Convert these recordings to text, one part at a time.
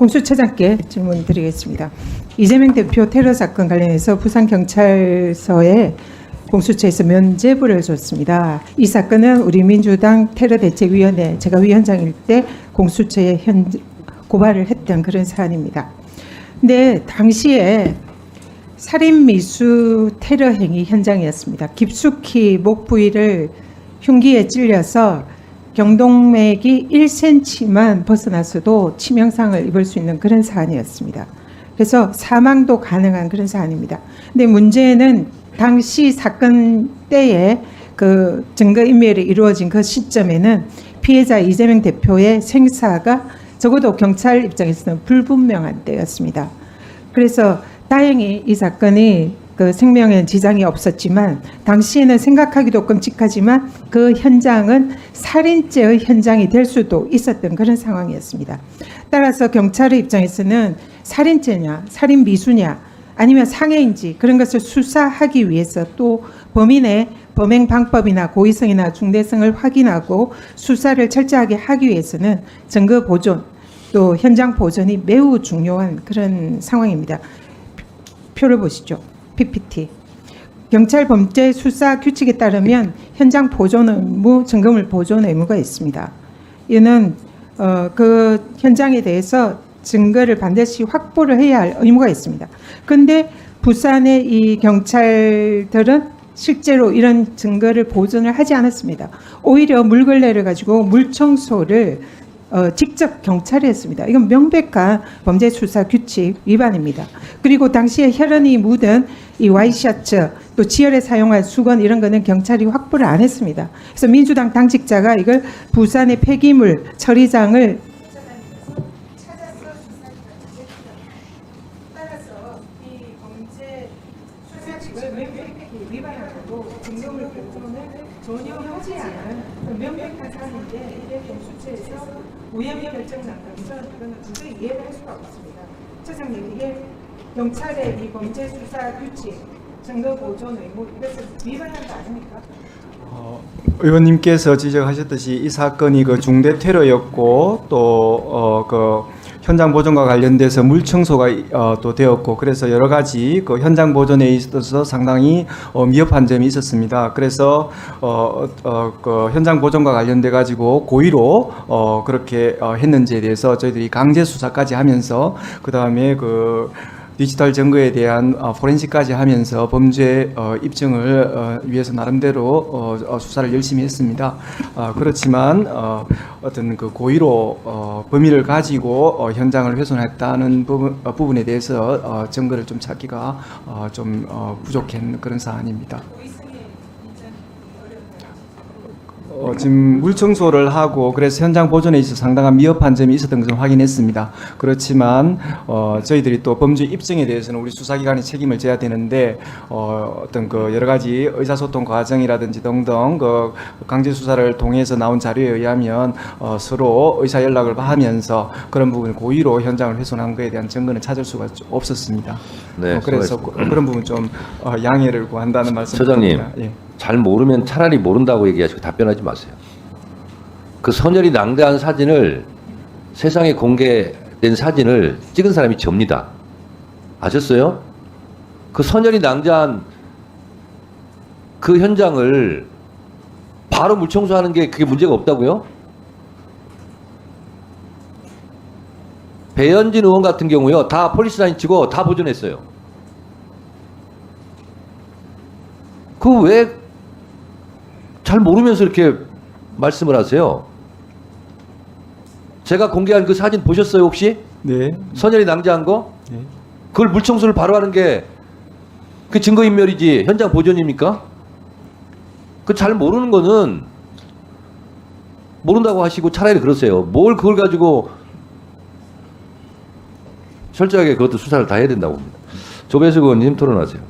공수처장께 질문 드리겠습니다. 이재명 대표 테러 사건 관련해서 부산 경찰서에 공수처에서 면제부를 줬습니다. 이 사건은 우리 민주당 테러 대책위원회 제가 위원장일 때 공수처에 현 고발을 했던 그런 사안입니다. 근데 당시에 살인 미수 테러 행위 현장이었습니다. 깊숙이 목 부위를 흉기에 찔려서 경동맥이 1cm만 벗어났어도 치명상을 입을 수 있는 그런 사안이었습니다. 그래서 사망도 가능한 그런 사안입니다. 근데 문제는 당시 사건 때에 그 증거 인멸이 이루어진 그 시점에는 피해자 이재명 대표의 생사가 적어도 경찰 입장에서는 불분명한 때였습니다. 그래서 다행히 이 사건이 그 생명에 지장이 없었지만 당시에는 생각하기도 끔찍하지만 그 현장은 살인죄의 현장이 될 수도 있었던 그런 상황이었습니다. 따라서 경찰의 입장에서는 살인죄냐, 살인 미수냐, 아니면 상해인지 그런 것을 수사하기 위해서 또 범인의 범행 방법이나 고의성이나 중대성을 확인하고 수사를 철저하게 하기 위해서는 증거 보존 또 현장 보존이 매우 중요한 그런 상황입니다. 표를 보시죠. PPT. 경찰 범죄 수사 규칙에 따르면 현장 보존 의무, 증거물 보존 의무가 있습니다. 이는 어, 그 현장에 대해서 증거를 반드시 확보를 해야 할 의무가 있습니다. 그런데 부산의 이 경찰들은 실제로 이런 증거를 보존을 하지 않았습니다. 오히려 물걸레를 가지고 물청소를 어, 직접 경찰이 했습니다. 이건 명백한 범죄 수사 규칙 위반입니다. 그리고 당시에 혈흔이 묻은 이 와이셔츠 또 지혈에 사용할 수건 이런 거는 경찰이 확보를 안 했습니다. 그래서 민주당 당직자가 이걸 부산의 폐기물 처리장을 전혀 하지 결정 난다면서 이거는 도저히 이해를 할 수가 없습니다. 처장님 이게 경찰의 이 범죄 수사 규칙 증거 보존 의무 이것을 위반한 거 아닙니까? 어, 의원님께서 지적하셨듯이 이 사건이 그 중대 테러였고 또어그 현장 보존과 관련돼서 물 청소가 어, 또 되었고 그래서 여러 가지 그 현장 보존에 있어서 상당히 어, 미흡한 점이 있었습니다. 그래서 어 어 그 현장 보존과 관련돼 가지고 고의로 어 그렇게 어, 했는지에 대해서 저희들이 강제 수사까지 하면서 그 다음에 그 디지털 증거에 대한 어, 포렌식까지 하면서 범죄 어, 입증을 어, 위해서 나름대로 수사를 열심히 했습니다. 아, 그렇지만 어, 어떤 그 고의로 어, 범위를 가지고 어, 현장을 훼손했다는 부분, 어, 부분에 대해서 어, 증거를 좀 찾기가 어, 좀 어, 부족한 그런 사안입니다. 어, 지금 물 청소를 하고 그래서 현장 보존에 있어 상당한 미흡한 점이 있었던 것을 확인했습니다. 그렇지만 어, 저희들이 또 범죄 입증에 대해서는 우리 수사기관이 책임을 져야 되는데 어, 어떤 그 여러 가지 의사소통 과정이라든지 등등 그 강제 수사를 통해서 나온 자료에 의하면 어, 서로 의사 연락을 하면서 그런 부분을 고의로 현장을 훼손한 것에 대한 증거는 찾을 수가 없었습니다. 네, 어, 그래서. 그, 런 부분 좀 어, 양해를 구한다는 말씀. 처장님. 예. 잘 모르면 차라리 모른다고 얘기하시고 답변하지 마세요. 그 선열이 낭대한 사진을 세상에 공개된 사진을 찍은 사람이 접니다. 아셨어요? 그 선열이 낭자한 그 현장을 바로 물청소하는 게 그게 문제가 없다고요? 배현진 의원 같은 경우요, 다 폴리스 라인 치고 다 보존했어요. 그 왜 잘 모르면서 이렇게 말씀을 하세요? 제가 공개한 그 사진 보셨어요, 혹시? 네. 선열이 낭자한 거? 네. 그걸 물청소를 바로 하는 게 그 증거인멸이지 현장 보존입니까? 그 잘 모르는 거는 모른다고 하시고 차라리 그러세요. 뭘 그걸 가지고 철저하게 그것도 수사를 다 해야 된다고 봅니다. 조배수 의원님 토론하세요.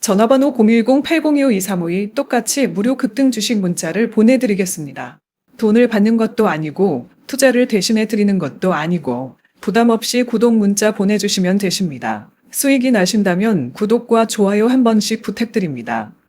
전화번호 010-802-5352 똑같이 무료 급등 주식 문자를 보내드리겠습니다. 돈을 받는 것도 아니고 투자를 대신해 드리는 것도 아니고 부담 없이 구독 문자 보내주시면 되십니다. 수익이 나신다면 구독과 좋아요 한 번씩 부탁드립니다.